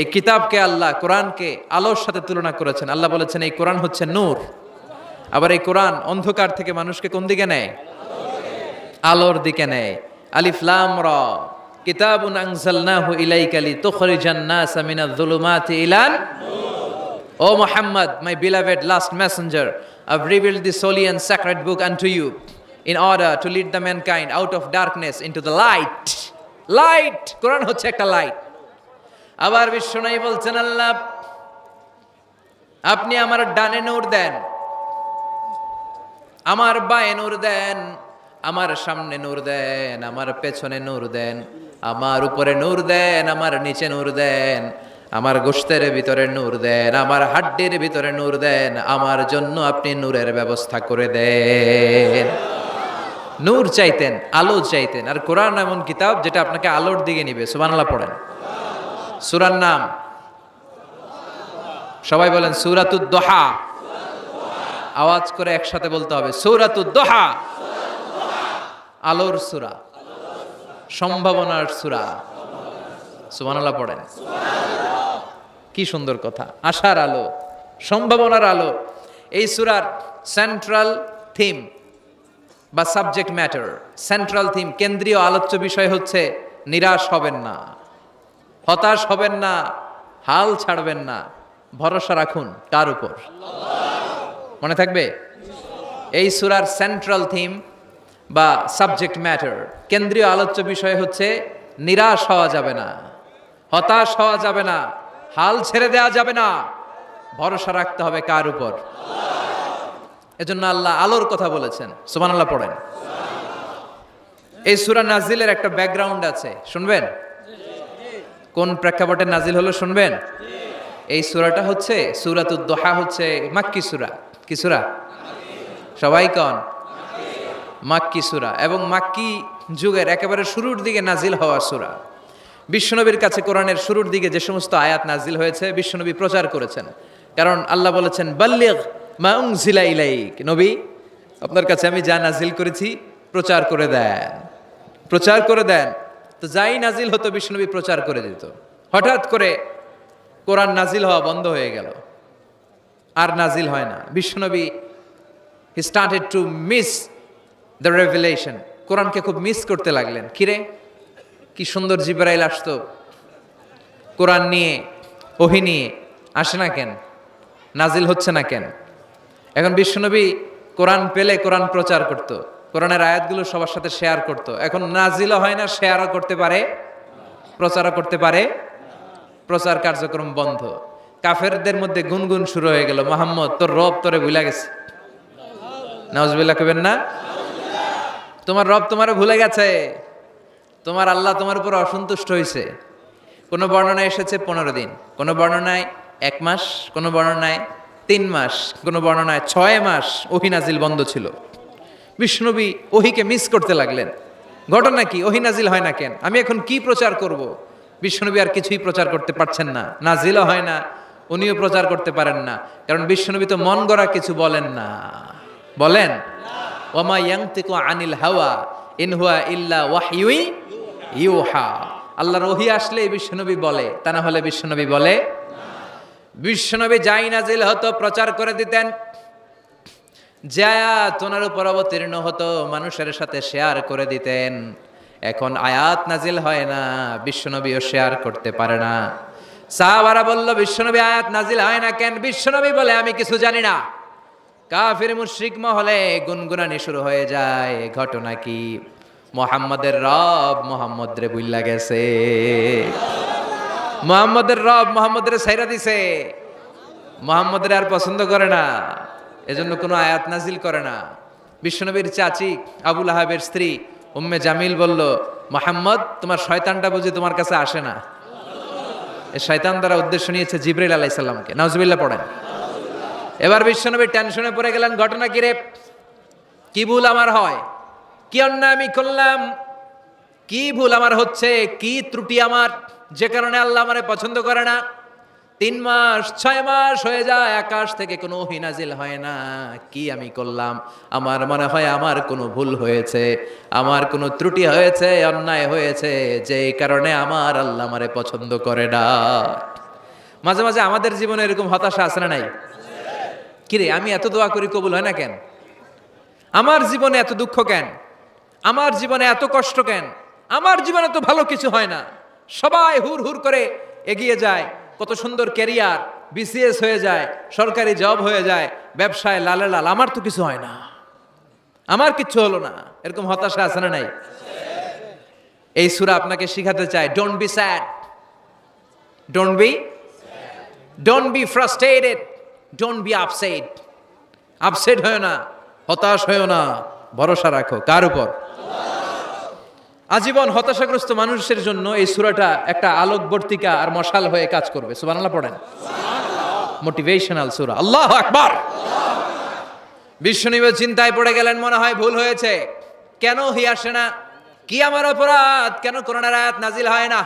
এই কিতাবকে আল্লাহ কোরআনকে আলোর সাথে তুলনা করেছেন। আল্লাহ বলেছেন এই কোরআন হচ্ছে নূর। আবার এই কোরআন অন্ধকার থেকে মানুষকে কোন দিকে নেয়? আলোর দিকে নেয়। আলিফলাম র। কিতাবুন আনজালনাহু ইলাইকা লিতুখরিজান NASA Minaj যুলুমাতি ইলান O Muhammad, my beloved last messenger, I've revealed this holy and sacred book unto you in order to lead the mankind out of darkness into the light. Light! কোরআন হচ্ছে একটা লাইট আবার বিশ্বনাই বলছেন, আল্লাহ, আপনি আমার ডানে নূর দেন, আমার বায়ে নূর দেন, আমার সামনে নূর দেন, আমার পেছনে নূর দেন, আমার উপরে নূর দেন, আমার নিচে নূর দেন, আমার গোষ্ঠের ভিতরে নূর দেন, আমার হাড্ডির ভিতরে নূর দেন, আমার জন্য আপনি নূরের ব্যবস্থা করে দেন। নূর চাইতেন, আলো চাইতেন, আর কোরআন এমন কিতাব যেটা আপনাকে আলোর দিকে নিবে, সুবহানাল্লাহ পড়েন। সূরার নাম? সবাই বলেন, সূরাতুদ দোহা। আওয়াজ করে একসাথে বলতে হবে, সূরাতুদ দোহা। আলোর সূরা, সম্ভাবনার সূরা। সুবহানাল্লাহ পড়েন। কি সুন্দর কথা, আশার আলো, সম্ভাবনার আলো। এই সূরার সেন্ট্রাল থিম বা সাবজেক্ট ম্যাটার সেন্ট্রাল থিম কেন্দ্রীয় আলোচ্য বিষয় হচ্ছে, নিরাশ হবেন না। হতাশ হবেন না, হাল ছাড়বেন না। ভরসা রাখুন কার উপর। মনে থাকবে? এই সুরার সেন্ট্রাল থিম বা সাবজেক্ট ম্যাটার কেন্দ্রীয় আলোচ্য বিষয় হচ্ছে নিরাশ হওয়া যাবে না, হতাশ হওয়া যাবে না, হাল ছেড়ে দেওয়া যাবে না। ভরসা রাখতে হবে কার উপর? এজন্য আল্লাহ আলোর কথা বলেছেন। সুমান আল্লাহ পড়েন। এই সুরা নাজিলের একটা ব্যাকগ্রাউন্ড আছে, শুনবেন? কোন প্রেক্ষাপটে নাজিল হলো শুনবেন? এই সুরাটা হচ্ছে সুরাতুদ দোহা হচ্ছে মাক্কি সুরা। কি সুরা? সবাই কন? মাক্কি সুরা। এবং মাক্কি যুগের একেবারে শুরুর দিকে নাজিল হওয়া সুরা। বিশ্বনবীর কাছে কোরআনের শুরুর দিকে যে সমস্ত আয়াত নাজিল হয়েছে, বিশ্বনবী প্রচার করেছেন। কারণ আল্লাহ বলেছেন, বাল্লিগ মা উনজিলা ইলাইক। নবী, আপনার কাছে আমি যা নাজিল করেছি, প্রচার করে দেন। প্রচার করে দেন। তো যাই নাজিল হতো বিষ্ণুনবী প্রচার করে দিত। হঠাৎ করে কোরআন নাজিল হওয়া বন্ধ হয়ে গেল। আর নাজিল হয় না। বিশ্বনবী he started to miss the revelation কোরআনকে খুব মিস করতে লাগলেন। কিরে? কি সুন্দর জিব্রাইল আসতো। কোরআন নিয়ে, ওহি নিয়ে। আসে না কেন? নাজিল হচ্ছে না কেন? এখন বিশ্বনবী কোরআন পেলে কোরআন প্রচার করত। কোরআনের আয়াতগুলো সবার সাথে শেয়ার করতো। এখন নাজিলও হয় না শেয়ারও করতে পারে, প্রচারও করতে পারে। প্রচার কার্যক্রম বন্ধ। কাফেরদের মধ্যে গুনগুন শুরু হয়ে গেল। মোহাম্মদ, তোর রব তোরে ভুলে গেছে। নজবিল্লা কবেন না? তোমার রব তোমারে ভুলে গেছে। তোমার আল্লাহ তোমার উপর অসন্তুষ্ট হয়েছে কোনো বর্ণনায় এসেছে পনেরো দিন, কোনো বর্ণনায় এক মাস, কোনো বর্ণনায় তিন মাস, কোনো বর্ণনায় ছয় মাস ওহিনাজিল বন্ধ ছিল। বিষ্ণবী ওহিকে মিস করতে লাগলেন। ঘটনা কি? ওহি নাজিল হয় না কেন? আমি এখন কি প্রচার করব? বিষ্ণবী আর কিছুই প্রচার করতে পারছেন না। নাজিলও হয় না, উনিও প্রচার করতে পারেন না। কারণ বিষ্ণবী তো মন গড়া কিছু বলেন না। বলেন, ওমা আনিল হাওয়া, ইন হুয়া ইল্লা ইউহা। আল্লাহর ওহি আসলে বিশ্বনবী বলে, তা না হলে বিশ্বনবী বলে বিশ্বনবী যাই নাজিল হতো প্রচার করে দিতেন যে তোনার উপর অবতীর্ণ হতো, মানুষের সাথে শেয়ার করে দিতেন। এখন আয়াত নাজিল হয় না, বিশ্বনবীও শেয়ার করতে পারে না। সাহাবারা বলল, বিশ্বনবী, আয়াত নাজিল হয় না কেন? বিশ্বনবী বলে, আমি কিছু জানি না। কাফির, মুশরিক মহলে গুনগুনানি শুরু হয়ে যায়। ঘটনা কি? মোহাম্মদের রব মোহাম্মদ রে বুল্লা গেছে। মোহাম্মদের রব মোহাম্মদের সাইরা দিছে। মোহাম্মদের আর পছন্দ করে না। এজন্য কোনো আয়াত নাজিল করে না। বিশ্বনবীর চাচি আবুল আহাবের স্ত্রী উম্মে জামিল বলল, মোহাম্মদ, তোমার শয়তানটা বুঝে তোমার কাছে আসে না। এই শয়তান দ্বারা উদ্দেশ্য নিয়েছে জিবরিল আলাইসাল্লামকে নাউজবিল্লাহ পড়েন। এবার বিশ্বনবী টেনশনে পড়ে গেলেন, ঘটনা কি রে? কি ভুল আমার হয়? কি অন্যায় আমি করলাম? কি ভুল আমার হচ্ছে? কি ত্রুটি আমার? যে কারণে আল্লাহ আমারে পছন্দ করে না? তিন মাস, ছয় মাস হয়ে যায়, আকাশ থেকে কোনো হিনাজিল হয় না। কি আমি করলাম? আমার মনে হয় আমার কোনো ভুল হয়েছে, আমার কোনো ত্রুটি হয়েছে, অন্যায় হয়েছে যে কারণে আমার আল্লাহ আমারে পছন্দ করে না। মাঝে মাঝে আমাদের জীবনে এরকম হতাশা আছে না নাই? কিরে আমি এত দোয়া করি কবুল হয় না কেন? আমার জীবনে এত দুঃখ কেন? আমার জীবনে এত কষ্ট কেন? আমার জীবনে তো ভালো কিছু হয় না। সবাই হুর হুর করে এগিয়ে যায়। কত সুন্দর ক্যারিয়ার বিসিএস হয়ে যায়, সরকারি জব হয়ে যায়, ব্যবসায় লালে লাল, আমার তো কিছু হয় না। আমার কিচ্ছু হলো না। এরকম হতাশা আছে না নাই? এই সুরা আপনাকে শিখাতে চায় don't be sad don't be don't be frustrated don't be upset upset হয় না, হতাশ হয়েও না, ভরসা রাখো। কার উপর? আজীবন হতাশাগ্রস্ত মানুষের জন্য এই সুরাটা একটা আলোকবর্তিকা আর মশাল হয়ে কাজ করবে। সুবহানাল্লাহ, পড়েন। মোটিভেশনাল সুরা। আল্লাহ আকবার। বিশ্বনিবের চিন্তায় পড়ে গেলেন, মনে হয় ভুল হয়েছে। কেন হি আসে না? কি আমার অপরাধ? কেন করোনার আয়াত নাজিল হয় না?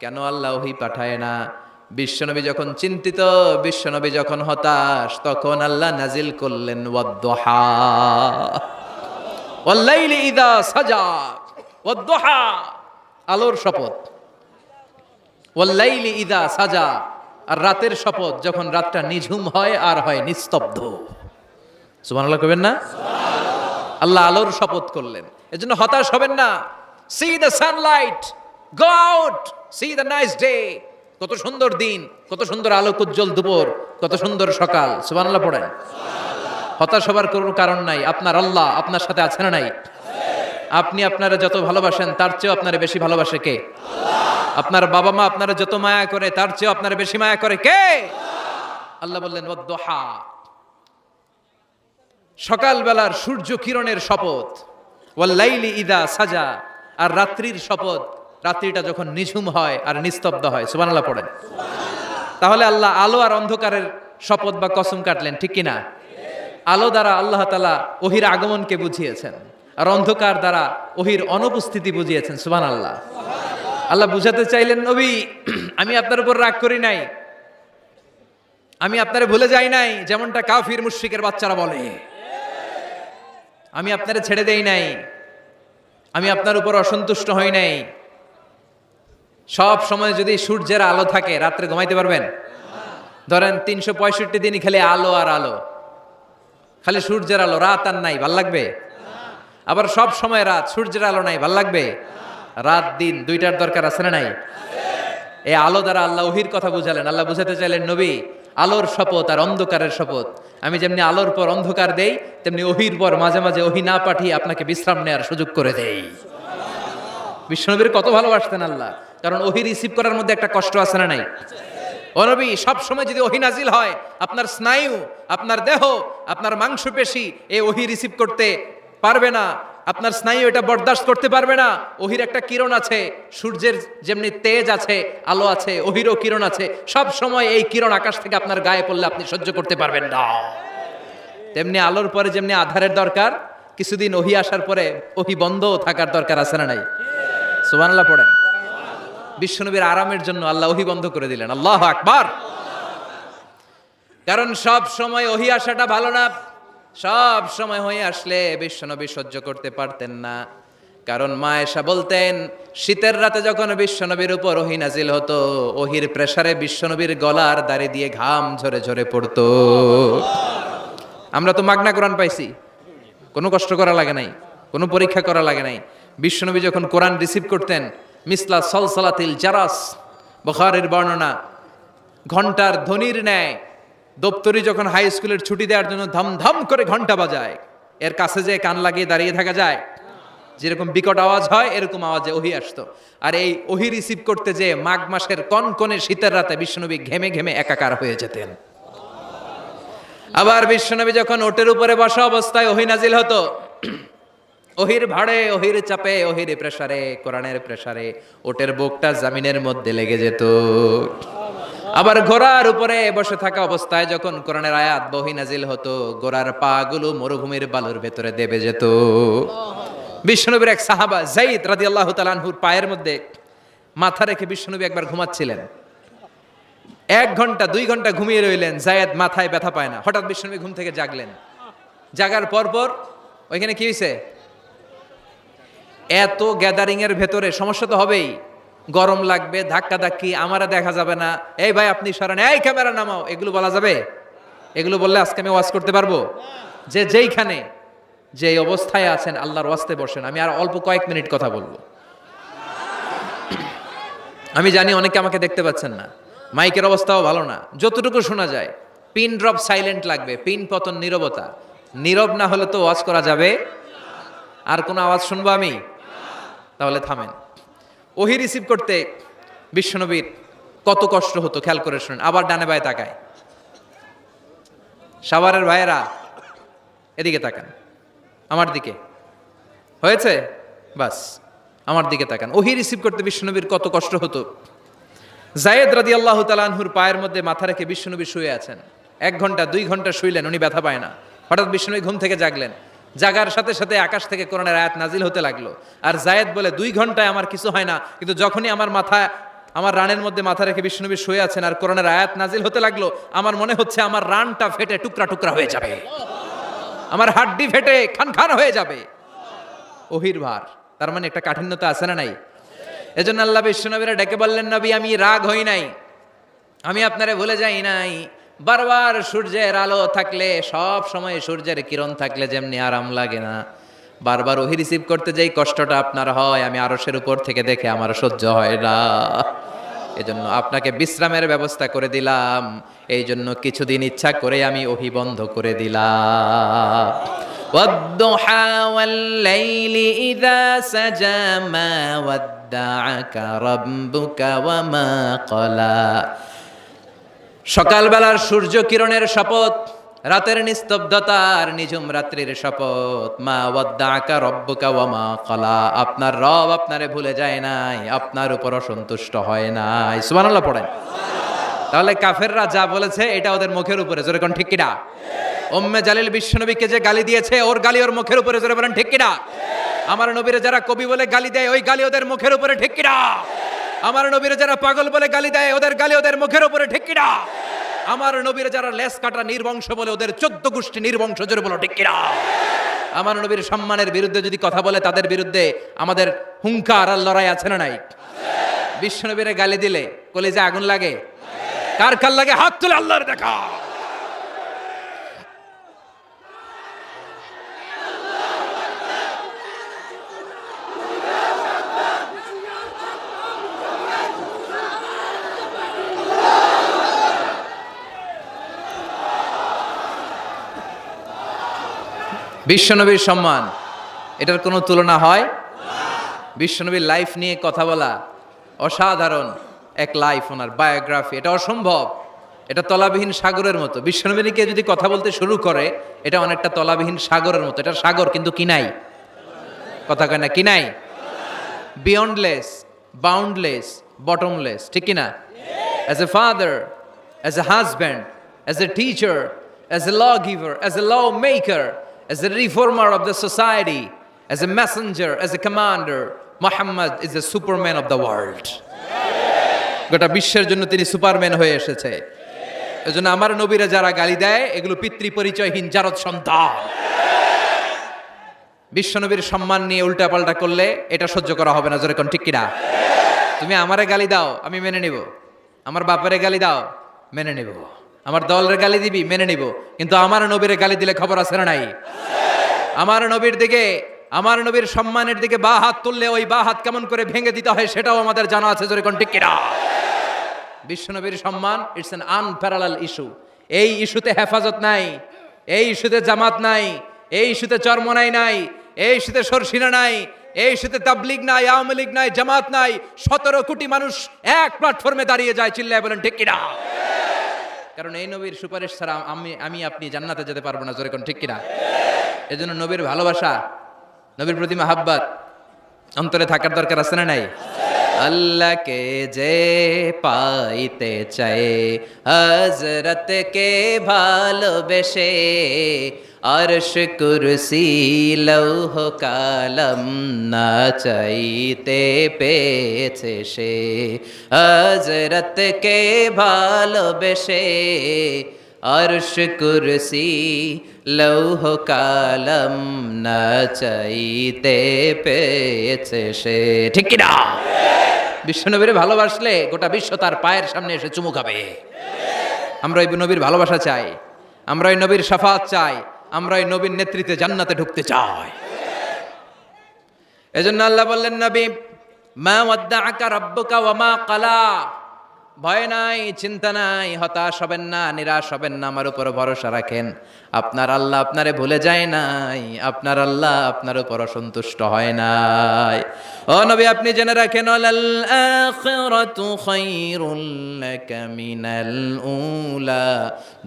কেন আল্লাহ ওহি পাঠায় না? বিশ্বনবী যখন চিন্তিত, বিশ্বনবী যখন হতাশ, তখন আল্লাহ নাজিল করলেন ওয়াদ্দোহা। ওয়াল্লাইলি ইদা সাজা। ওয়াদ্দোহা, আলোর শপথ। ওয়াল্লাইলি ইদা সাজা, আর রাতের শপথ যখন রাতটা নিঝুম হয় আর হয় নিস্তব্ধ। সুবহানাল্লাহ কবেন না? আল্লাহ আলোর শপথ করলেন। এজন্য হতাশ হবেন না। See the sunlight go out see the nice day কত সুন্দর দিন, কত সুন্দর আলোক উজ্জ্বল দুপুর, কত সুন্দর সকাল। সুবহানাল্লাহ পড়েন। হতাশ হবার কোনো কারণ নাই। আপনার আল্লাহ আপনার সাথে আছে না নাই? আপনি আপনারা যত ভালোবাসেন, তার চেয়েও আপনারা বেশি ভালোবাসে কে? আপনার বাবা মা আপনারা যত মায়া করে, তার চেয়েও আপনারা বেশি মায়া করে কে? আল্লাহ বললেন ওদ্দোহা সকালবেলার সূর্য কিরণের শপথ, ওয়াল্লাইলি ইদা সাজা, আর রাত্রির শপথ, রাত্রিটা যখন নিঝুম হয় আর নিস্তব্ধ হয়, সুবহানাল্লাহ পড়েন। তাহলে আল্লাহ আলো আর অন্ধকারের শপথ বা কসম কাটলেন, ঠিক কিনা? আলো দ্বারা আল্লাহ তালা ওহির আগমনকে বুঝিয়েছেন। আর অন্ধকার দ্বারা ওহির অনুপস্থিতি বুঝিয়েছেন সুবান আল্লাহ আল্লাহ বুঝাতে চাইলেন, নবী, আমি আপনার উপর রাগ করি নাই। আমি আপনারে ভুলে যাই নাই, যেমনটা কাফির মুশরিকের বাচ্চারা বলে। আমি আপনারে ছেড়ে দেই নাই। আমি আপনার উপর অসন্তুষ্ট হই নাই। সব সময় যদি সূর্যের আলো থাকে, রাত্রে ঘুমাইতে পারবেন? ধরেন তিনশো পঁয়ষট্টি দিনই খালি আলো আর আলো। খালি সূর্যের আলো, রাত আর নাই, ভালো লাগবে? আবার সব সময় রাত, সূর্যের আলো নাই, ভালো লাগবে? রাত, দিন, দুইটার দরকার আছে না নাই? এই আলো দ্বারা আল্লাহ ওহির কথা বুঝালেন, আল্লাহ বুঝাতে চাইলেন, নবী, আলোর শপথ আর অন্ধকারের শপথ। আমি যেমনি আলোর পর অন্ধকার দেই, তেমনি ওহির পর মাঝে মাঝে ওহি না পাঠিয়ে আপনাকে বিশ্রাম নেওয়ার সুযোগ করে দেই। বিশ্বনবীর কত ভালোবাসতেন আল্লাহ, কারণ ওহি রিসিভ করার মধ্যে একটা কষ্ট আছে না নাই? অনবী সব সময় যদি ওহি নাজিল হয়, আপনার স্নায়ু, আপনার দেহ, আপনার মাংসপেশি এই ওহি রিসিভ করতে পারবে না। আপনার স্নায়ু এটা বরদাস্ত করতে পারবে না। ওহির একটা কিরণ আছে। সূর্যের যেমনি তেজ আছে, আলো আছে ওহিরও কিরণ আছে। সব সময় এই কিরণ আকাশ থেকে আপনার গায়ে পড়লে আপনি সহ্য করতে পারবেন না। তেমনি আলোর পরে যেমনি আধারের দরকার, কিছুদিন ওহি আসার পরে ওহি বন্ধ থাকার দরকার আছে না নাই? সুবহানাল্লাহ পড়েন। বিশ্বনবীর আরামের জন্য আল্লাহ ওহি বন্ধ করে দিলেন। আল্লাহ আকবার। কারণ সব সময় ওহি আসাটা ভালো না। সব সময় হয়ে আসলে বিশ্বনবী সহ্য করতে পারতেন না। কারণ মা এসা বলতেন, শীতের রাতে যখন বিশ্বনবীর উপর ওহি নাজিল হতো, ওহির প্রেসারে বিশ্বনবীর গলার দাড়ি দিয়ে ঘাম ঝরে ঝরে পড়তো। আমরা তো মাগনা কোরআন পাইছি। কোনো কষ্ট করা লাগে নাই, কোনো পরীক্ষা করা লাগে নাই। বিশ্বনবী যখন কোরআন রিসিভ করতেন, মিসলা সলসলাতিল জারাস, বখারের বর্ণনা, ঘণ্টার ধ্বনির ন্যায় দপ্তরি যখন হাই স্কুলের ছুটি দেওয়ার জন্য ধমধম করে ঘণ্টা বাজায়, এর কাছে যে কান লাগিয়ে দাঁড়িয়ে থাকা যায়। যেরকম বিকট আওয়াজ হয়, এরকম আওয়াজে ওহি আসতো। আর এই ওহি রিসিভ করতে যে মাঘ মাসের কনকনে শীতের রাতে বিশ্বনবী ঘেমে ঘেমে একাকার হয়ে যেতেন। আবার বিশ্বনবী যখন ওটের উপরে বসা অবস্থায় ওহি নাজিল হতো, ওহির ভাড়ে, ওহির চাপে, ওহির প্রেসারে, কোরআনের প্রেসারে, ওটের বুকটা জামিনের মধ্যে লেগে যেত। আবার ঘোড়ার উপরে বসে থাকা অবস্থায় যখন কোরআনের আয়াত বহি নাজিল হতো গোড়ার পা গুলো মরুভূমির বালুর ভেতরে দেবে যেত। বিশ্বনবীর এক সাহাবা জাইদ রাদি আল্লাহ তালানহুর পায়ের মধ্যে মাথা রেখে বিশ্বনবী একবার ঘুমাচ্ছিলেন। এক ঘণ্টা, দুই ঘণ্টা ঘুমিয়ে রইলেন জায়েদ মাথায় ব্যথা পায় না। হঠাৎ বিশ্বনবী ঘুম থেকে জাগলেন। জাগার পরপর ওইখানে কি হয়েছে এত গ্যাদারিং এর ভেতরে সমস্যা তো হবেই। গরম লাগবে, ধাক্কা ধাক্কি, আমারা দেখা যাবে না। এই ভাই, আপনি সরেন। এই ক্যামেরা নামাও, এগুলো বলা যাবে? এগুলো বললে আজকে আমি ওয়াজ করতে পারব? যে যেইখানে যে অবস্থায় আছেন, আল্লাহর ওয়াস্তে বসেন। আমি আর অল্প কয়েক মিনিট কথা বলব। আমি জানি অনেকে আমাকে দেখতে পাচ্ছেন না। মাইকের অবস্থাও ভালো না। যতটুকু শোনা যায়, পিন ড্রপ সাইলেন্ট লাগবে, পিন পতন নীরবতা। নীরব না হলে তো ওয়াজ করা যাবে? আর কোনো আওয়াজ শুনব আমি? তাহলে থামেন। ওহি রিসিভ করতে বিশ্বনবীর কত কষ্ট হতো, খেয়াল করে শুনেন, আবার ডানে বায়ে তাকায়। সাভারের ভাইয়েরা এদিকে তাকান, আমার দিকে। হয়েছে? বাস, আমার দিকে তাকান। ওহি রিসিভ করতে বিশ্বনবীর কত কষ্ট হতো। জায়েদ রাদি আল্লাহ তালানহুর পায়ের মধ্যে মাথা রেখে বিশ্বনবী শুয়ে আছেন। এক ঘণ্টা, দুই ঘণ্টা শুইলেন, উনি ব্যথা পায় না। হঠাৎ বিশ্বনবী ঘুম থেকে জাগলেন। জাগার সাথে সাথে আকাশ থেকে কোরআনের আয়াত নাজিল হতে লাগল। আর জায়েদ বলে, দুই ঘন্টায় আমার কিছু হয় না, কিন্তু যখনই আমার মাথা, আমার রানের মধ্যে মাথা রেখে বিষ্ণুনবী শুয়ে আছেন আর কোরআনের আয়াত নাজিল হতে লাগল, আমার মনে হচ্ছে আমার রানটা ফেটে টুকরা টুকরা হয়ে যাবে। আমার হাড্ডি ফেটে খান খান হয়ে যাবে। ওহির ভার। তার মানে একটা কাঠিন্যতা আছে না নাই? এজন্য আল্লাহ বিশ্বনবীরা ডেকে বললেন, নবী, আমি রাগ হই নাই। আমি আপনারে ভুলে যাই নাই। বারবার সূর্যের আলো থাকলে সব সময় সূর্যের কিরণ থাকলে যেমনি আরাম লাগে না বারবার ওহি রিসিভ করতে যেই কষ্টটা আপনার হয় আমি আরসের উপর থেকে দেখে আমার সহ্য হয় না এজন্য আপনাকে বিশ্রামের ব্যবস্থা করে দিলাম এই জন্য কিছুদিন ইচ্ছা করে আমি ওহি বন্ধ করে দিলাম والضحى والليل إذا سجى ما ودعك ربك وما قلى সকালবেলার সূর্য কিরণের শপথ, রাতের নিস্তব্ধতার নিঝুম রাত্রির শপথ। মা ওয়াদ্দাকা রব্বুকা ওয়া মা কলা আপনার রব আপনারে ভুলে যায় নাই, আপনার উপর অসন্তুষ্ট হয় নাই। সুবহানাল্লাহ পড়েন। তাহলে কাফেররা যা বলেছে, এটা ওদের মুখের উপরে। জোরে কোন ঠিক কিনা? ওম্মে জালিল বিশ্বনবীকে যে গালি দিয়েছে, ওর গালি ওর মুখের উপরে। জোরে বলেন ঠিক আমার নবীরে যারা কবি বলে গালি দেয়, ওই গালি ওদের মুখের উপরে ঠিক কিনা? আমার নবীর যারা পাগল বলে গালি দেয়, ওদের গালি ওদের মুখের উপরে কিনা? আমার নবীর যারা লেস কাটা নির্বংশ বলে, ওদের চোদ্দ গোষ্ঠী নির্বংশ জোরে বলো কিনা? আমার নবীর সম্মানের বিরুদ্ধে যদি কথা বলে, তাদের বিরুদ্ধে আমাদের হুঙ্কার আর লড়াই আছে না নাই? বিশ্বনবীরে গালি দিলে কলেজে আগুন লাগে? কার কার লাগে? হাত তুলে আল্লাহর দেখা। বিশ্বনবীর সম্মান, এটার কোনো তুলনা হয়? বিশ্বনবীর লাইফ নিয়ে কথা বলা অসাধারণ এক লাইফ ওনার বায়োগ্রাফি এটা অসম্ভব। এটা তলাবিহীন সাগরের মতো। বিশ্বনবীকে যদি কথা বলতে শুরু করে, এটা অনেকটা তলাবিহীন সাগরের মতো। এটা সাগর, কিন্তু কি নাই? কথা কয় না, কি নাই? বিয়ন্ডলেস বাউন্ডলেস বটমলেস ঠিক কি না as a father as a husband as a teacher as a law giver as a law maker as a reformer of the society as a messenger as a commander Muhammad is a superman of the world গোটা বিশ্বের জন্য তিনি Superman হয়ে এসেছে। এজন্য আমার নবীরা যারা গালি দেয়, এগুলো পিতৃ পরিচয়হীন জারদ সন্তান। বিশ্বনবীর সম্মান নিয়ে উল্টাপাল্টা করলে এটা সহ্য করা হবে না, জোরে কোন ঠিক কিনা? তুমি আমারে গালি দাও, আমি মেনে নিব। আমার বাপেরে গালি দাও, মেনে নিব। আমার দলের গালি দিবি, মেনে নিব। কিন্তু আমার নবীরে গালি দিলে খবর আছে না নাই? আমার নবীর দিকে, আমার নবীর সম্মানের দিকে বা হাত তুললে ওই বা হাত কেমন করে ভেঙে দিতে হয় সেটাও আমাদের জানা আছে, জোরে কোন কিনা? বিশ্বনবীর সম্মান ইটস অ্যান আনপ্যারালাল ইস্যু এই ইস্যুতে হেফাজত নাই, এই ইস্যুতে জামাত নাই, এই ইস্যুতে চরমনাই নাই এই ইস্যুতে সরসিনা নাই, এই ইস্যুতে তাবলিগ নাই, আওয়ামী লীগ নাই, জামাত নাই, সতেরো কোটি মানুষ এক প্ল্যাটফর্মে দাঁড়িয়ে যায়, চিল্লায় বলেন ঠিক কিনা? কারণ এই নবীর সুপারিশ ছাড়া আমি আমি আপনি জান্নাতে যেতে পারব না, জোরে কোন ঠিক কিনা? জন্য নবীর ভালোবাসা, নবীর প্রতি মাহাব্বাত অন্তরে থাকার দরকার আছে না নাই? আল্লাহকে যে পাইতে চায় হজরতকে ভালোবেসে আরশ কুরসি লৌহ কালম না চাইতে পেয়েছে সে হজরতকে ভালোবেসে আরশ কুরসি লৌহ কালম না চাইতে পেয়েছে সে ঠিক কিনা বিশ্বনবীরে ভালোবাসলে গোটা বিশ্ব তার পায়ের সামনে এসে চুমু খাবে। আমরা ওই নবীর ভালোবাসা চাই। আমরা ওই নবীর সাফাত চাই। আমরা এই নবীর নেতৃত্বে জান্নাতে ঢুকতে চাই। এজন্য আল্লাহ বললেন, নবী, মা ওয়াদ্দাআকা রাব্বুকা রব্বকা মা কালা ভয় নাই, চিন্তা নাই, হতাশ হবেন না, নিরাশ হবেন না, আমার উপর ভরসা রাখেন। আপনার আল্লাহ আপনারে ভুলে যায় নাই, আপনার আল্লাহ আপনার উপর অসন্তুষ্ট হয় নাই। ও নবী, আপনি জেনে রাখেন, আলাল আখিরাতু খায়রুল লাকা মিনাল উলা।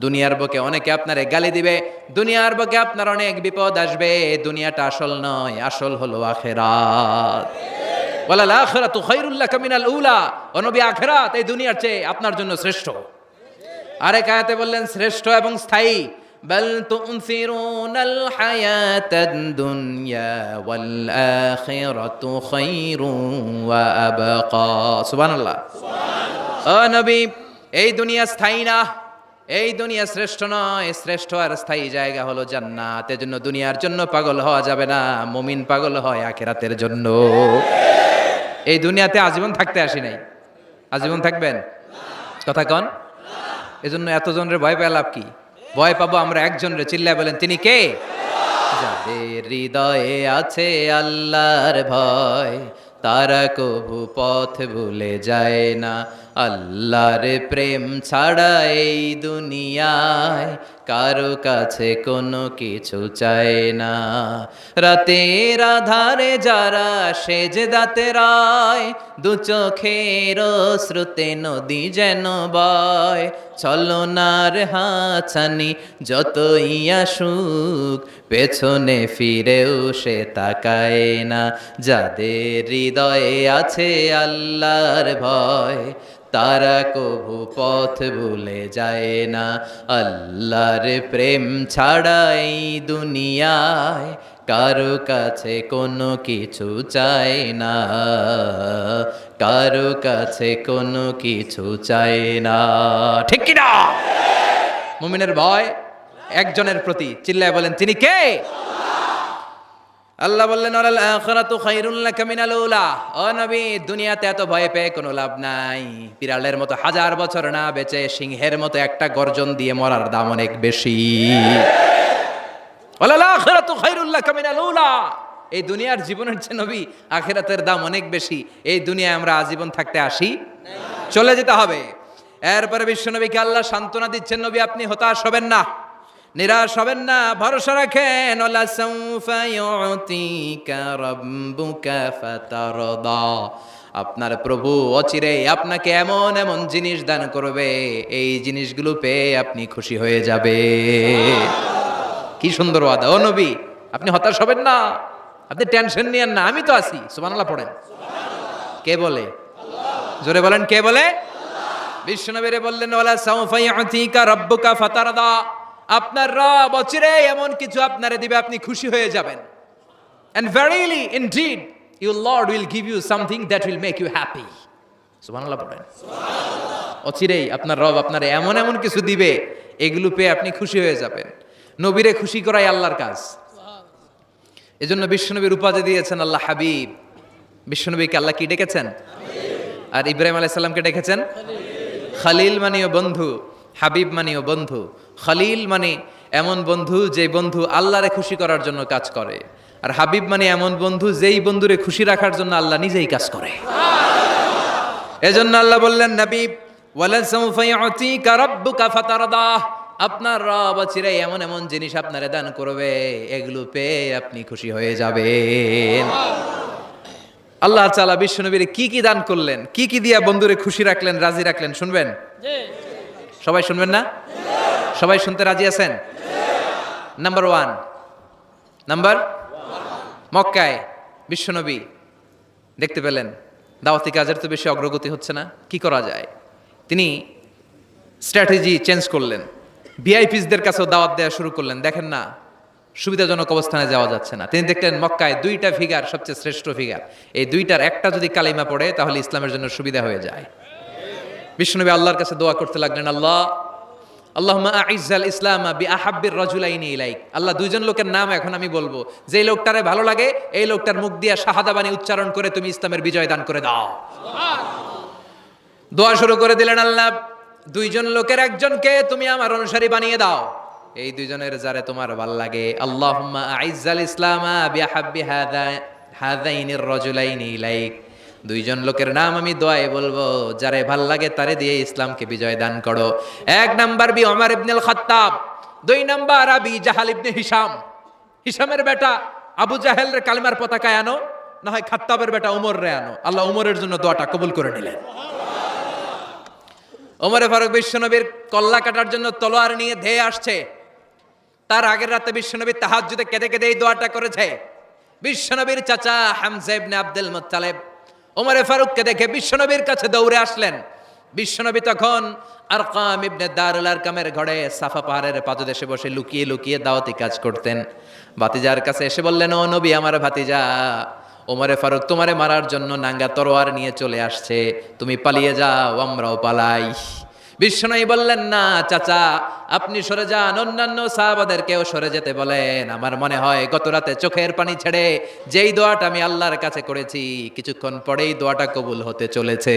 দুনিয়ার বুকে অনেকে আপনারে গালি দিবে, দুনিয়ার বুকে আপনার অনেক বিপদ আসবে, দুনিয়াটা আসল নয়, আসল হলো আখেরাত। ওয়ালাল আখিরাতু খায়রুল লাকা মিনাল উলা। ও নবী, আখিরাত এই দুনিয়ার চেয়ে আপনার জন্য শ্রেষ্ঠ। আরেক আয়াতে বললেন, শ্রেষ্ঠ এবং স্থায়ী। بل تؤثرون الحياة الدنيا والآخرة خير وأبقى سبحان الله ও নবী এই দুনিয়া স্থায়ী না এই দুনিয়া শ্রেষ্ঠ নয় শ্রেষ্ঠ আর স্থায়ী জায়গা হলো জান্নাত এজন্য দুনিয়ার জন্য পাগল হওয়া যাবে না মুমিন পাগল হয় আখেরাতের জন্য এই দুনিয়াতে আজীবন থাকতে আসি নাই আজীবন থাকবেন কথা কন এজন্য এতজনের ভয় পেয়ে লাভ কি ভয় পাবো, আমরা একজনের চিল্লায় বলেন, তিনি কে? যাদের হৃদয়ে আছে আল্লাহর ভয়, তারা কবু পথ ভুলে যায় না। আল্লাহর প্রেম ছাড়া এই দুনিয়ায় কারও কাছে কোনো কিছু চায় না। রাতের আধারে যারা সেজ দাতে রায়, দু চোখের শ্রুতে নদী যেন বয়। ছলনার হাছানি যতই আসুক, পেছনে ফিরেও সে তাকায় না। যাদের হৃদয়ে আছে আল্লাহর ভয়, তারা কভু পথ ভুলে যায় না। আল্লাহর প্রেম ছাড়াই দুনিয়ায় কারও কাছে কোনো কিছু চায় না। কারও কাছে কোনো কিছু চায় না। ঠিক কিনা মুমিনের ভয় একজনের প্রতি। চিল্লায় বলেন, তিনি কে? আল্লাহ বললেন ওরাল আখিরাতু খায়রুল লাকা মিনাল উলা। ও নবী, দুনিয়াতে এত ভয় পেয়ে কোনো লাভ নাই। বিড়ালের মতো হাজার বছর না বেঁচে সিংহের মতো একটা গর্জন দিয়ে মরার দাম অনেক বেশি। ওরাল আখিরাতু খায়রুল লাকা মিনাল উলা। এই দুনিয়ার জীবনের চেয়ে নবী, আখিরাতের দাম অনেক বেশি। এই দুনিয়ায় আমরা আজীবন থাকতে আসি? চলে যেতে হবে। এরপরে বিশ্বনবীকে আল্লাহ সান্ত্বনা দিচ্ছেন, নবী, আপনি হতাশ হবেন না। নিরাশ হবেন না, ভরসা রাখেন। ওলা আপনার প্রভু অচিরে আপনাকে এমন এমন জিনিস দান করবে, এই জিনিসগুলো পেয়ে আপনি খুশি হয়ে যাবে। কি সুন্দর ওয়াদা। ও নবী, আপনি হতাশ হবেন না। আপনি টেনশন নিয়েন না, আমি তো আছি। সুবহানাল্লাহ পড়েন। কে বলে? জোরে বলেন, কে বলে? বিশ্বনবীরে বললেন ওয়ালা সাউফা ইউতিকা রাব্বুকা ফাতারদা। আপনার রব অচিরে এমন কিছু আপনারে দিবে আপনি খুশি হয়ে যাবেন। Verily indeed your lord will give you something that will make you happy. সুবহানাল্লাহ পড়েন অচিরেই আপনার রব আপনার এমন এমন কিছু দিবে এগুলো পেয়ে আপনি খুশি হয়ে যাবেন। নবীরে খুশি করাই আল্লাহর কাজ। এজন্য বিশ্বনবীর উপাধি দিয়েছেন আল্লাহ হাবিব। বিশ্বনবীকে আল্লাহ কি ডেকেছেন? আর ইব্রাহিম আলাইসাল্লামকে ডেকেছেন? খালিল মানিও বন্ধু হাবিব মানিও বন্ধু। খালিল মানে এমন বন্ধু যে বন্ধু আল্লাহরে খুশি করার জন্য কাজ করে। আর হাবিব মানে এমন বন্ধু যেই বন্ধুরে খুশি রাখার জন্য আল্লাহ নিজেই কাজ করে। এজন্য আল্লাহ বললেন নবী ওয়ালান সাউফা ইউতিকা রাব্বুকা ফাতারদা। আপনার রব চিরে এমন এমন জিনিস আপনারে দান করবে এগুলো পেয়ে আপনি খুশি হয়ে যাবেন। আল্লাহ তাআলা বিশ্বনবীরে কি কি দান করলেন কি কি দিয়া বন্ধুরে খুশি রাখলেন রাজি রাখলেন শুনবেন? সবাই শুনবেন না? সবাই শুনতে রাজি আছেন? নাম্বার ওয়ান নাম্বার মক্কায়, বিশ্বনবী, দেখতে পেলেন। দাওয়াতি কাজের তো বেশি অগ্রগতি হচ্ছে না, কি করা যায়? তিনি স্ট্র্যাটেজি চেঞ্জ করলেন। ভিআইপিসদের কাছেও দাওয়াত দেওয়া শুরু করলেন। দেখেন না, সুবিধাজনক অবস্থানে যাওয়া যাচ্ছে না। তিনি দেখলেন মক্কায় দুইটা ফিগার সবচেয়ে শ্রেষ্ঠ ফিগার এই দুইটার একটা যদি কালিমা পড়ে, তাহলে ইসলামের জন্য সুবিধা হয়ে যায়। বিষ্ণুনবী আল্লাহর কাছে দোয়া করতে লাগলেন, আল্লাহ আল্লাহুম্মা আইজ্জাল ইসলাম বি আহাব্বির রাজুলাইনি ইলাইক। আল্লাহ দুইজন লোকের নাম এখন আমি বলব। যে লোকটারে ভালো লাগে, এই লোকটার মুখ দিয়ে শাহাদা বাণী উচ্চারণ করে তুমি ইসলামের বিজয় দান করে দাও। দোয়া শুরু করে দিলেন আল্লাহ, দুইজন লোকের একজনকে তুমি আমার অনুসারী বানিয়ে দাও। এই দুইজনের যারে তোমার ভালো লাগে, আল্লাহুম্মা আইজ্জাল ইসলামা বিহাব্বি হাদা হাদাইনির রাজুলাইনি ইলাইক। দুইজন লোকের নাম আমি দোয়ায় বলব, যারে ভালো লাগে তারে দিয়ে ইসলামকে বিজয় দান করো। এক নাম্বার বি অমর ইবনুল খাত্তাব, দুই নাম্বার আবি জাহাল ইবনে হিশাম। হিশামের বেটা আবু জাহেলের কালিমার পতাকায় আনো না হয় খাত্তাবের বেটা উমর রে আনো। আল্লাহ উমরের জন্য দোয়াটা কবুল করে নিলেন। ওমরে ফারুক বিশ্বনবীর কল্লা কাটার জন্য তলোয়ার নিয়ে ধেয়ে আসছে। তার আগের রাতে বিশ্বনবী তাহাজ্জুদে কেঁদে কেঁদে এই দোয়াটা করেছে। বিশ্বনবীর চাচা হামজা ইবনে আব্দুল মুত্তালিব ওমরে ফারুককে দেখে বিশ্বনবীর কাছে দৌড়ে আসলেন। বিশ্বনবী তখন আরকাম ইবনে দারুল আরকামের ঘরে সাফা পাহাড়ের পাদদেশে বসে লুকিয়ে লুকিয়ে দাওয়াতি কাজ করতেন। ভাতিজার কাছে এসে বললেন, ও নবী, আমার ভাতিজা, ওমরে ফারুক তোমারে মারার জন্য নাঙ্গা তরোয়ার নিয়ে চলে আসছে। তুমি পালিয়ে যাও, আমরাও পালাই। বিষ্ণুই বললেন, না, চাচা, আপনি সরে যান। অন্যান্য সাহাবাদেরকেও সরে যেতে বলেন। আমার মনে হয় গত রাতে চোখের পানি ছেড়ে যেই দোয়াটা আমি আল্লাহর কাছে করেছি, কিছুক্ষণ পরেই দোয়াটা কবুল হতে চলেছে।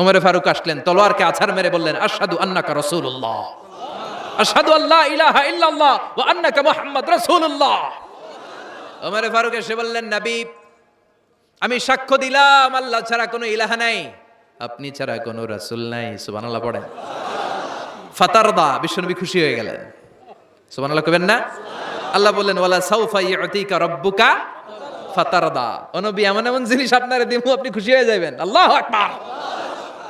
ওমরে ফারুক আসলেন, তলোয়ারকে আছাড় মেরে বললেন, আশহাদু আন্নাকা রাসূলুল্লাহ। আশহাদু আল্লাহ ইলাহা ইল্লাল্লাহ ওয়া আন্নাকা মুহাম্মদ ওমরে ফারুক এসে বললেন নবী আমি সাক্ষ্য দিলাম, আল্লাহ ছাড়া কোনো ইলাহা নাই। আপনি ছাড়া কোনো রাসূল নাই, সুবহানাল্লাহ পড়েন। ফাতারদা, বিশ্বনবী খুশি হয়ে গেলেন। সুবহানাল্লাহ কবেন না? আল্লাহ বললেন, ওয়ালা সাউফা ইউতিকা রাব্বুকা ফাতারদা। ও নবী, এমন এমন জিনিস আপনারে দিমু, আপনি খুশি হয়ে যাবেন আল্লাহু আকবার।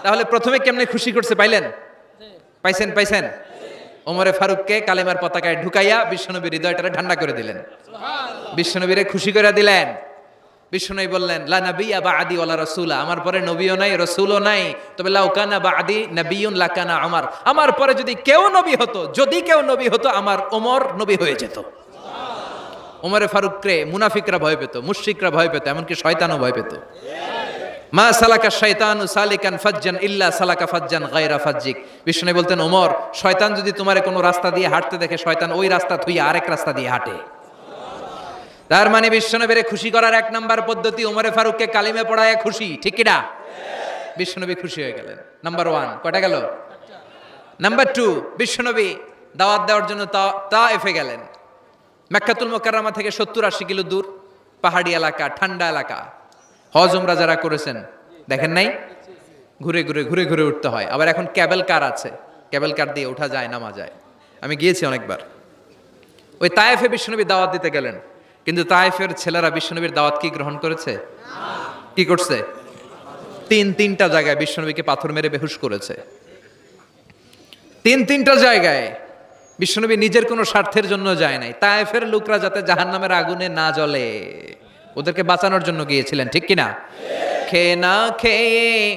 তাহলে প্রথমে কেমনে খুশি করছে পাইলেন? পাইছেন পাইছেন? ওমরে ফারুককে কালেমার পতাকায় ঢুকাইয়া বিশ্বনবীর হৃদয়টারে ঠান্ডা করে দিলেন। বিশ্বনবীরে খুশি করে দিলেন। বিশ্বনবী বললেন, লা নাবিয়া বা আদি ওয়ালা রসুলা। আমার পরে নবীও নাই, রসুলও নাই। তবে লাউকানা বা আদি নবীন লাকানা আমার আমার পরে যদি কেউ নবী হতো, যদি কেউ নবী হতো, আমার ওমর নবী হয়ে যেত। ওমরে ফারুককে মুনাফিকরা ভয় পেত, মুশরিকরা ভয় পেত, এমনকি শয়তানও ভয় পেত। মা সালাকা শয়তান সালিকান ফাজ্জান ইল্লা সালাকা ফাজ্জান গায়রা ফাজ্জিক। বিষ্ণু বলতেন ওমর শয়তান যদি তোমার কোনো রাস্তা দিয়ে হাঁটতে দেখে, শয়তান ওই রাস্তা থুই আরেক রাস্তা দিয়ে হাঁটে। তার মানে বিশ্বনবীরে খুশি করার এক নাম্বার পদ্ধতি ওমরে ফারুককে কালিমে পড়ায় খুশি, ঠিক কিনা? বিশ্বনবী খুশি হয়ে গেলেন। নাম্বার ওয়ান কয়টা গেল? নাম্বার টু বিশ্বনবী দাওয়াত দেওয়ার জন্য তা- তা এফে গেলেন। মেক্কাতুল মোকাররমা থেকে সত্তর আশি কিলো দূর, পাহাড়ি এলাকা, ঠান্ডা এলাকা। হজ উমরা যারা করেছেন, দেখেন নাই? ঘুরে ঘুরে ঘুরে ঘুরে উঠতে হয়। আবার এখন ক্যাবেল কার আছে? ক্যাবেল কার দিয়ে ওঠা যায়, নামা যায়। আমি গিয়েছি অনেকবার। ওই তায়েফে বিশ্বনবী দাওয়াত দিতে গেলেন। কিন্তু তায়েফের ছেলেরা বিশ্বনবীর দাওয়াত কি গ্রহণ করেছে? কি করছে? তিন তিনটা জায়গায় বিশ্বনবীকে পাথর মেরে বেহুশ করেছে। তিন তিনটা জায়গায় বিশ্বনবী নিজের কোনো স্বার্থের জন্য যায় নাই। তায়েফের লোকরা যাতে জাহান্নামের আগুনে না জ্বলে। ওদেরকে বাঁচানোর জন্য গিয়েছিলেন, ঠিক কিনা? খেয়ে না খেয়ে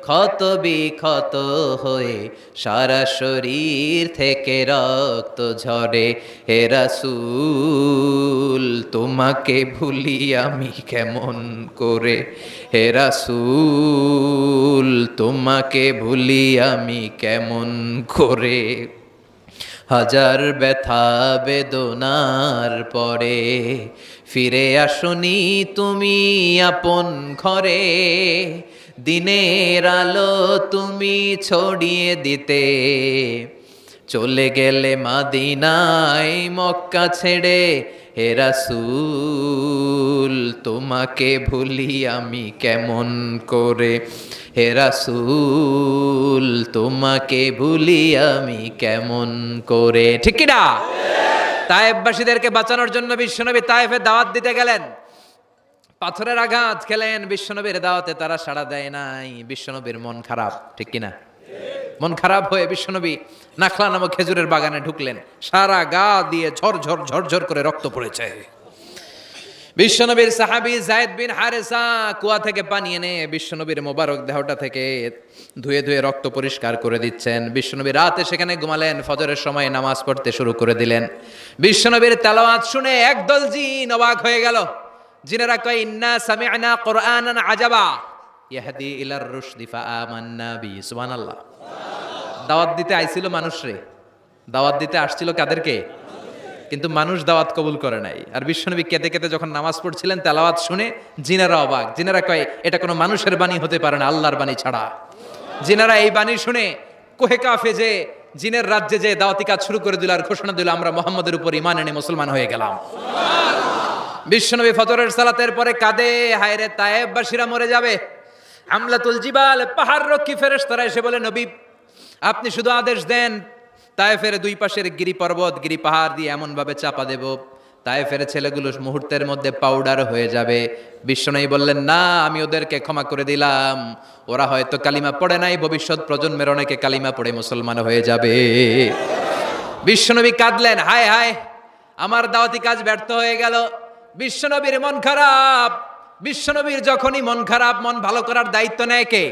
ক্ষত বিক্ষত হয়ে সারা শরীর থেকে রক্ত ঝরে। হে রাসূল, তোমাকে ভুলি আমি কেমন করে? হে রাসূল, তোমাকে ভুলি আমি কেমন করে? হাজার ব্যথা বেদনার পরে ফিরে আসনি তুমি আপন ঘরে। দিনের আলো তুমি ছড়িয়ে দিতে। চলে গেলে মাদিনায় মক্কা ছেড়ে, হে রাসূল, তোমাকে ভুলি আমি কেমন করে? হে রাসূল, তোমাকে ভুলি আমি কেমন করে? ঠিক না তায়েববাসীদেরকে বাঁচানোর জন্য বিশ্বনবী তায়েফে দাওয়াত দিতে গেলেন। পাথরের আঘাত খেলেন বিশ্বনবীর দাওয়াতে, তারা সাড়া দেয় নাই। বিশ্বনবীর মন খারাপ, ঠিক কিনা? মন খারাপ হয়ে বিশ্বনবী নাখলা নামক খেজুরের বাগানে ঢুকলেন। সারা গা দিয়ে ঝরঝর ঝরঝর করে রক্ত পড়েছে। বিশ্বনবীর সাহাবি জায়েদ বিন হারেসা কুয়া থেকে পানি এনে বিশ্বনবীর মোবারক দেহটা থেকে ধুয়ে ধুয়ে রক্ত পরিষ্কার করে দিচ্ছেন। বিশ্বনবী রাতে সেখানে ঘুমালেন, ফজরের সময় নামাজ পড়তে শুরু করে দিলেন। বিশ্বনবীর তেলাওয়াত শুনে একদল জিন অবাক হয়ে গেল। জিনেরা কয়, ইন্না সামি'না কুরআনান আজাবা। ইয়াহদি ইলার রুশদি ফাআমান্না বি, সুবহানাল্লাহ। দাওয়াত দিতে আইছিল মানুষরে দাওয়াত দিতে আসছিল কাদেরকে? কিন্তু মানুষ দাওয়াত কবুল করে নাই। আর বিশ্বনবী কেঁদে কেঁদে যখন নামাজ পড়ছিলেন, তেলাওয়াত শুনে জিনারা অবাক। জিনারা কয়, এটা কোনো মানুষের বাণী হতে পারে না, আল্লাহর বাণী ছাড়া। জিনারা এই বাণী শুনে কোহে কাফে যে, জিনের রাজ্যে যে দাওয়াতি কাজ শুরু করে দিল আর ঘোষণা দিল, আমরা মোহাম্মদের উপর ইমান এনে মুসলমান হয়ে গেলাম। বিশ্বনবী ফজরের সালাতের পরে কাঁদে, হায়রে তায়েববাসীরা মরে যাবে। আমলাতুল জিবাল, পাহাড় রক্ষী ফেরেশতারা এসে বলে, নবী, আপনি শুধু আদেশ দেন, তায়েফের দুই পাশের গিরি পর্বত, গিরি পাহাড় দিয়ে এমনভাবে চাপা দেব। তায়েফের ছেলেগুলো মুহূর্তের মধ্যে পাউডার হয়ে যাবে। বিশ্বনবী বললেন, না, আমি ওদেরকে ক্ষমা করে দিলাম। ওরা হয়তো কালিমা পড়ে নাই, ভবিষ্যৎ প্রজন্মের অনেকে কালিমা পড়ে মুসলমান হয়ে যাবে। বিশ্বনবী কাঁদলেন, হায় হায়, আমার দাওয়াতি কাজ ব্যর্থ হয়ে গেল। বিশ্বনবীর মন খারাপ। বিশ্বনবীর যখনই মন খারাপ, মন ভালো করার দায়িত্ব নেয় কে?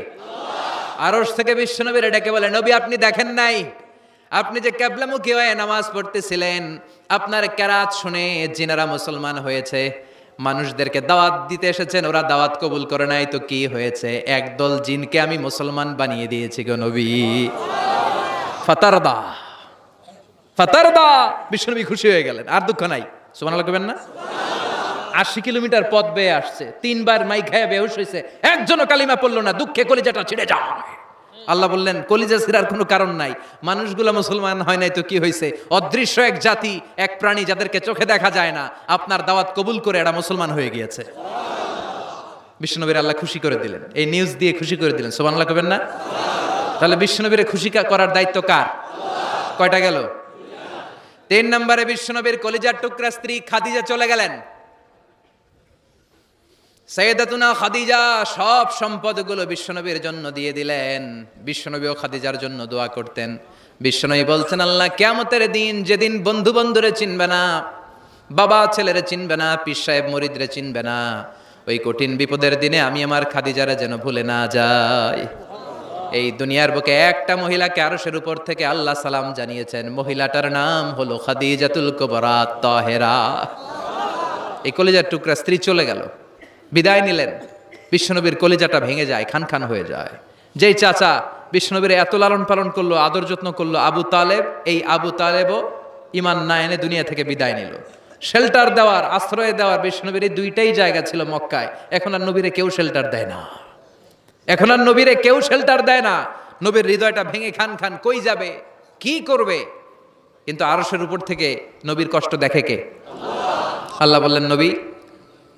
আরস থেকে বিশ্বনবীর ডেকে বলে, নবী, আপনি দেখেন নাই? আপনি যে ক্যাবলামুখী হয়ে নামাজ পড়তেছিলেন, আপনার ক্যারাত শুনে জিনারা মুসলমান হয়েছে। মানুষদেরকে দাওয়াত দিতে এসেছেন, ওরা দাওয়াত কবুল করে নাই, তো কি হয়েছে? একদল জিনকে আমি মুসলমান বানিয়ে দিয়েছি গো নবী। ফাতারদা ফাতারদা, বিশ্বনবী খুশি হয়ে গেলেন। আর দুঃখ নাই? সুমান লাগবেন না? আশি কিলোমিটার পথ বেয়ে আসছে, তিনবার মাই খায় বেহুশ হয়েছে একজনও কালিমা পড়ল না, দুঃখে কলিজাটা ছিঁড়ে যায় আল্লাহ বললেন, কলিজা ছিঁড়ার কোনো কারণ নাই। মানুষগুলো মুসলমান হয় নাই তো কি হয়েছে অদৃশ্য এক জাতি, এক প্রাণী যাদেরকে চোখে দেখা যায় না, আপনার দাওয়াত কবুল করে এরা মুসলমান হয়ে গিয়েছে। বিষ্ণুনবীর আল্লাহ খুশি করে দিলেন। এই নিউজ দিয়ে খুশি করে দিলেন। সোমান আল্লাহ করবেন না? তাহলে বিষ্ণুনবীরে খুশি করার দায়িত্ব কার? কয়টা গেল? তিন নম্বরে বিশ্বনবীর কলিজার টুকরা স্ত্রী খাদিজা চলে গেলেন। সৈয়দাতুনা খাদিজা সব সম্পদগুলো বিশ্বনবীর জন্য দিয়ে দিলেন। বিশ্বনবীও খাদিজার জন্য দোয়া করতেন। বিশ্বনবী বলছেন, আল্লাহ কেমতের দিন যেদিন বন্ধু বন্ধুরে চিনবে না, বাবা ছেলেরে চিনবে না, পীর সাহেব মরিদরে চিনবে না, ওই কঠিন বিপদের দিনে আমি আমার খাদিজারে যেন ভুলে না যাই। এই দুনিয়ার বুকে একটা মহিলাকে আরশের উপর থেকে আল্লাহ সালাম জানিয়েছেন। মহিলাটার নাম হলো খাদিজাতুল কুবরা, তাহেরা। এই কলিজার টুকরা স্ত্রী চলে গেল। বিদায় নিলেন। বিশ্বনবীর কলিজাটা ভেঙে যায়, খান খান হয়ে যায়। যেই চাচা বিশ্বনবীর এত লালন পালন করল, আদর যত্ন করল, আবু তালেব, এই আবু তালেবও ইমান না এনে দুনিয়া থেকে বিদায় নিল। শেল্টার দেওয়ার, আশ্রয় দেওয়ার বিশ্বনবীর এই দুইটাই জায়গা ছিল মক্কায়। এখন আর নবীরে কেউ শেল্টার দেয় না। এখন আর নবীরে কেউ শেল্টার দেয় না। নবীর হৃদয়টা ভেঙে খান খান, কই যাবে? কি করবে? কিন্তু আরসের উপর থেকে নবীর কষ্ট দেখে কে? আল্লাহ বললেন, নবী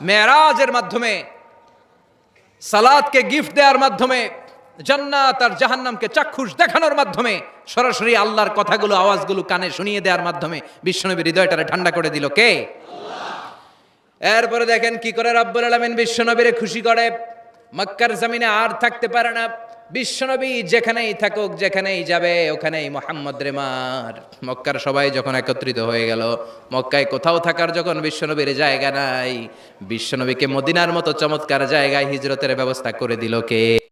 মেরাজের মাধ্যমে সালাদকে গিফট দেওয়ার মাধ্যমে, জান্নাত আর জাহান্নামকে চাক্ষুষ দেখানোর মাধ্যমে, সরাসরি আল্লাহর কথাগুলো, আওয়াজগুলো কানে শুনিয়ে দেওয়ার মাধ্যমে বিশ্বনবীর হৃদয়টারে ঠান্ডা করে দিল। কে? এরপরে দেখেন কি করে রব্বুল আলমিন বিশ্বনবীরে খুশি করে, মক্কার জমিনে আর থাকতে পারে না। বিশ্বনবী যেখানেই থাকুক, যেখানেই যাবে, ওখানেই মোহাম্মদ রেমার মক্কার সবাই যখন একত্রিত হয়ে গেল, মক্কায় কোথাও থাকার যখন বিশ্বনবীর জায়গা নাই, বিশ্বনবীকে মদিনার মতো চমৎকার জায়গায় হিজরতের ব্যবস্থা করে দিল কে?